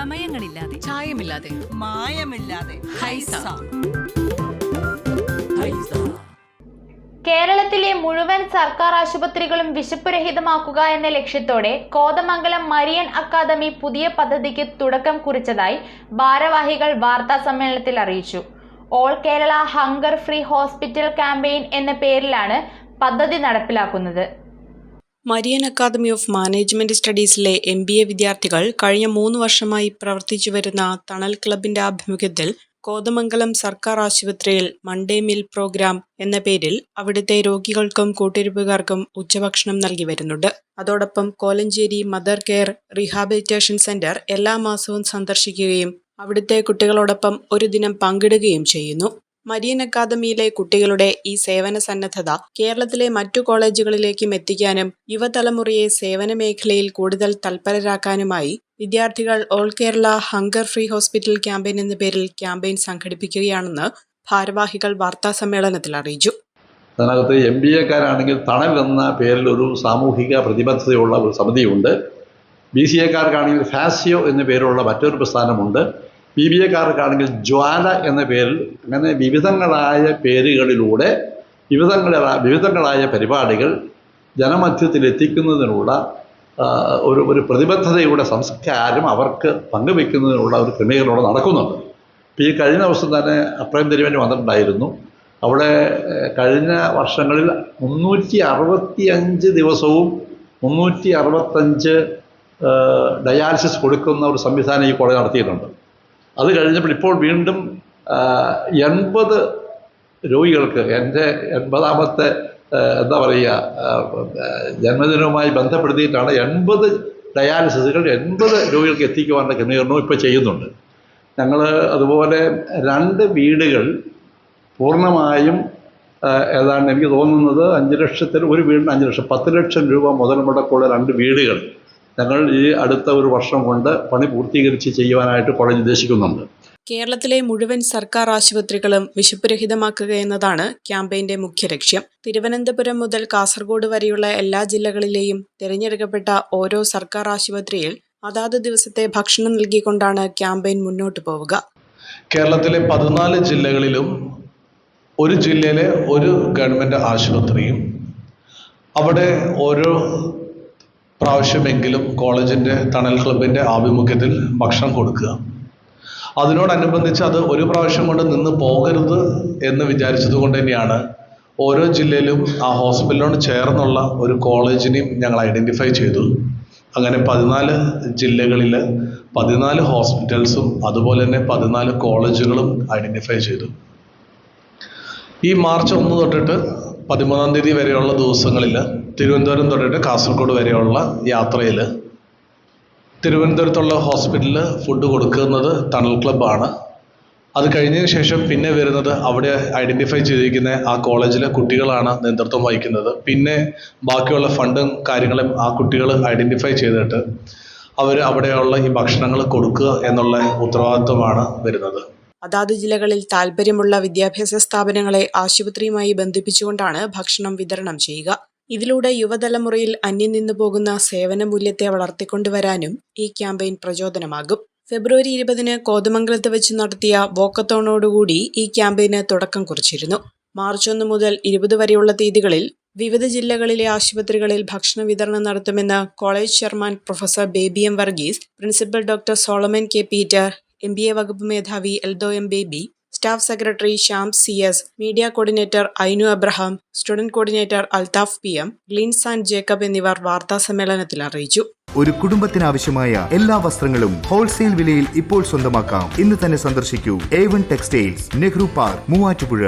ചമയങ്ങളില്ലാതെ ചായമില്ലാതെ. മായമില്ലാതെ. ഹൈസ. കേരളത്തിലെ മുഴുവൻ സർക്കാർ ആശുപത്രികളും വിശപ്പുരഹിതമാക്കുക എന്ന ലക്ഷ്യത്തോടെ കോതമംഗലം മരിയൻ അക്കാദമി പുതിയ പദ്ധതിക്ക് തുടക്കം കുറിച്ചതായി ഭാരവാഹികൾ വാർത്താ സമ്മേളനത്തിൽ അറിയിച്ചു. All Kerala hunger free hospital campaign എന്ന പേരിലാണ് പദ്ധതി നടപ്പിലാക്കുന്നത്. മരിയൻ അക്കാദമി ഓഫ് മാനേജ്മെന്റ് സ്റ്റഡീസിലെ എം ബി എ വിദ്യാർത്ഥികൾ കഴിഞ്ഞ മൂന്ന് വർഷമായി പ്രവർത്തിച്ചു വരുന്ന തണൽ ക്ലബിന്റെ ആഭിമുഖ്യത്തിൽ കോതമംഗലം സർക്കാർ ആശുപത്രിയിൽ മൺഡേ മിൽ പ്രോഗ്രാം എന്ന പേരിൽ അവിടുത്തെ രോഗികൾക്കും കൂട്ടിരിപ്പുകാർക്കും ഉച്ചഭക്ഷണം നൽകി വരുന്നുണ്ട്. അതോടൊപ്പം Kolenchery mother care rehabilitation centre എല്ലാ മാസവും സന്ദർശിക്കുകയും അവിടുത്തെ കുട്ടികളോടൊപ്പം ഒരു ദിനം പങ്കിടുകയും ചെയ്യുന്നു. മരിയൻ അക്കാദമിയിലെ കുട്ടികളുടെ ഈ സേവന സന്നദ്ധത കേരളത്തിലെ മറ്റു കോളേജുകളിലേക്കും എത്തിക്കാനും യുവതലമുറയെ സേവന മേഖലയിൽ കൂടുതൽ തൽപരരാക്കാനുമായി വിദ്യാർത്ഥികൾ all Kerala hunger free hospital campaign എന്ന പേരിൽ ക്യാമ്പയിൻ സംഘടിപ്പിക്കുകയാണെന്ന് ഭാരവാഹികൾ വാർത്താ സമ്മേളനത്തിൽ അറിയിച്ചു. അതിനകത്ത് എം ബി എക്കാരാണെങ്കിൽ തണൽ എന്ന പേരിൽ ഒരു സാമൂഹിക പ്രതിബദ്ധതയുള്ള ഒരു സമിതിയുണ്ട്. ബി സി എക്കാർക്കാണെങ്കിൽ ഫാസിയോ എന്ന പേരുള്ള മറ്റൊരു പ്രസ്ഥാനമുണ്ട്. ബി ബി എക്കാർക്കാണെങ്കിൽ ജ്വാല എന്ന പേരിൽ അങ്ങനെ വിവിധങ്ങളായ പേരുകളിലൂടെ വിവിധങ്ങളായ വിവിധങ്ങളായ പരിപാടികൾ ജനമധ്യത്തിൽ എത്തിക്കുന്നതിനുള്ള ഒരു ഒരു പ്രതിബദ്ധതയുടെ സംസ്കാരം അവർക്ക് പങ്കുവെക്കുന്നതിനുള്ള ഒരു ക്രമീകരണം നടക്കുന്നുണ്ട്. ഇപ്പോൾ ഈ കഴിഞ്ഞ ദിവസം തന്നെ അപ്രയം തിരുവേണ്ടി വന്നിട്ടുണ്ടായിരുന്നു. അവിടെ കഴിഞ്ഞ വർഷങ്ങളിൽ മുന്നൂറ്റി അറുപത്തി അഞ്ച് ദിവസവും മുന്നൂറ്റി അറുപത്തഞ്ച് ഡയാലിസിസ് കൊടുക്കുന്ന ഒരു സംവിധാനം ഈ കോളേജ് നടത്തിയിട്ടുണ്ട്. അത് കഴിഞ്ഞപ്പോൾ ഇപ്പോൾ വീണ്ടും എൺപത് രോഗികൾക്ക് എന്റെ എൺപതാമത്തെ എന്താ പറയുക ജന്മദിനവുമായി ബന്ധപ്പെടുത്തിയിട്ടാണ് എൺപത് ഡയാലിസിസുകൾ എൺപത് രോഗികൾക്ക് എത്തിക്കുവാനുള്ള ക്രമീകരണവും ഇപ്പോൾ ചെയ്യുന്നുണ്ട്. ഞങ്ങൾ അതുപോലെ രണ്ട് വീടുകൾ പൂർണമായും ഏതാണ്ട് എനിക്ക് തോന്നുന്നത് അഞ്ച് ലക്ഷത്തിൽ ഒരു വീടിന് അഞ്ച് ലക്ഷം പത്ത് ലക്ഷം രൂപ മുതൽ മുടക്കുള്ള രണ്ട് വീടുകൾ ഞങ്ങൾ ഈ അടുത്ത ഒരു വർഷം കൊണ്ട് പണി പൂർത്തീകരിച്ച് ചെയ്യുവാനായിട്ട് കോളേജ് ഉദ്ദേശിക്കുന്നുണ്ട്. കേരളത്തിലെ മുഴുവൻ സർക്കാർ ആശുപത്രികളും വിശപ്പുരഹിതമാക്കുക എന്നതാണ് ക്യാമ്പയിന്റെ മുഖ്യ ലക്ഷ്യം. തിരുവനന്തപുരം മുതൽ കാസർഗോഡ് വരെയുള്ള എല്ലാ ജില്ലകളിലെയും തിരഞ്ഞെടുക്കപ്പെട്ട ഓരോ സർക്കാർ ആശുപത്രിയിൽ അതാത് ദിവസത്തെ ഭക്ഷണം നൽകിക്കൊണ്ടാണ് ക്യാമ്പയിൻ മുന്നോട്ട് പോവുക. കേരളത്തിലെ പതിനാല് ജില്ലകളിലും ഒരു ജില്ലയിലെ ഒരു ഗവൺമെന്റ് ആശുപത്രിയും. അവിടെ ഓരോ പ്രാവശ്യമെങ്കിലും കോളേജിന്റെ തണൽ ക്ലബിന്റെ ആഭിമുഖ്യത്തിൽ ഭക്ഷണം കൊടുക്കുക. അതിനോടനുബന്ധിച്ച് അത് ഒരു പ്രാവശ്യം കൊണ്ട് നിന്ന് പോകരുത് എന്ന് വിചാരിച്ചത് കൊണ്ട് തന്നെയാണ് ഓരോ ജില്ലയിലും ആ ഹോസ്പിറ്റലിനോട് ചേർന്നുള്ള ഒരു കോളേജിനെയും ഞങ്ങൾ ഐഡന്റിഫൈ ചെയ്തു. അങ്ങനെ പതിനാല് ജില്ലകളിൽ പതിനാല് ഹോസ്പിറ്റൽസും അതുപോലെ തന്നെ പതിനാല് കോളേജുകളും ഐഡന്റിഫൈ ചെയ്തു. ഈ മാർച്ച് ഒന്ന് തൊട്ടിട്ട് പതിമൂന്നാം തീയതി വരെയുള്ള ദിവസങ്ങളിൽ തിരുവനന്തപുരം തൊട്ടിട്ട് കാസർഗോഡ് വരെയുള്ള യാത്രയിൽ തിരുവനന്തപുരത്തുള്ള ഹോസ്പിറ്റലിൽ ഫുഡ് കൊടുക്കുന്നത് തണൽ ക്ലബ്ബാണ്. അത് കഴിഞ്ഞതിന് ശേഷം പിന്നെ വരുന്നത് അവിടെ ഐഡന്റിഫൈ ചെയ്തിരിക്കുന്ന ആ കോളേജിലെ കുട്ടികളാണ് നേതൃത്വം വഹിക്കുന്നത്. പിന്നെ ബാക്കിയുള്ള ഫണ്ടും കാര്യങ്ങളും ആ കുട്ടികൾ ഐഡന്റിഫൈ ചെയ്തിട്ട് അവർ അവിടെയുള്ള ഈ ഭക്ഷണങ്ങൾ കൊടുക്കുക എന്നുള്ള ഉത്തരവാദിത്വമാണ് വരുന്നത്. അതാത് ജില്ലകളിൽ താൽപ്പര്യമുള്ള വിദ്യാഭ്യാസ സ്ഥാപനങ്ങളെ ആശുപത്രിയുമായി ബന്ധിപ്പിച്ചുകൊണ്ടാണ് ഭക്ഷണം വിതരണം ചെയ്യുക. ഇതിലൂടെ യുവതലമുറയിൽ അന്യം നിന്നു പോകുന്ന സേവന മൂല്യത്തെ വളർത്തിക്കൊണ്ടുവരാനും ഈ ക്യാമ്പയിൻ പ്രചോദനമാകും. ഫെബ്രുവരി ഇരുപതിന് കോതമംഗലത്ത് വെച്ച് നടത്തിയ വോക്കത്തോണോടുകൂടി ഈ ക്യാമ്പയിന് തുടക്കം കുറിച്ചിരുന്നു. മാർച്ച് ഒന്ന് മുതൽ ഇരുപത് വരെയുള്ള തീയതികളിൽ വിവിധ ജില്ലകളിലെ ആശുപത്രികളിൽ ഭക്ഷണ വിതരണം നടത്തുമെന്ന് college chairman professor Baby M Varghese principal doctor Solomon K Peter M B A വകുപ്പ് മേധാവി Eldho M Baby staff secretary Shyam C S media coordinator Ainu Abraham student coordinator Althaf P M Gleens and Jacob എന്നിവർ വാർത്താ സമ്മേളനത്തിൽ അറിയിച്ചു. ഒരു കുടുംബത്തിനാവശ്യമായ എല്ലാ വസ്ത്രങ്ങളും wholesale വിലയിൽ ഇപ്പോൾ സ്വന്തമാക്കാം. ഇന്ന് തന്നെ സന്ദർശിക്കൂ. A one textiles Nehru park Muvattupuzha.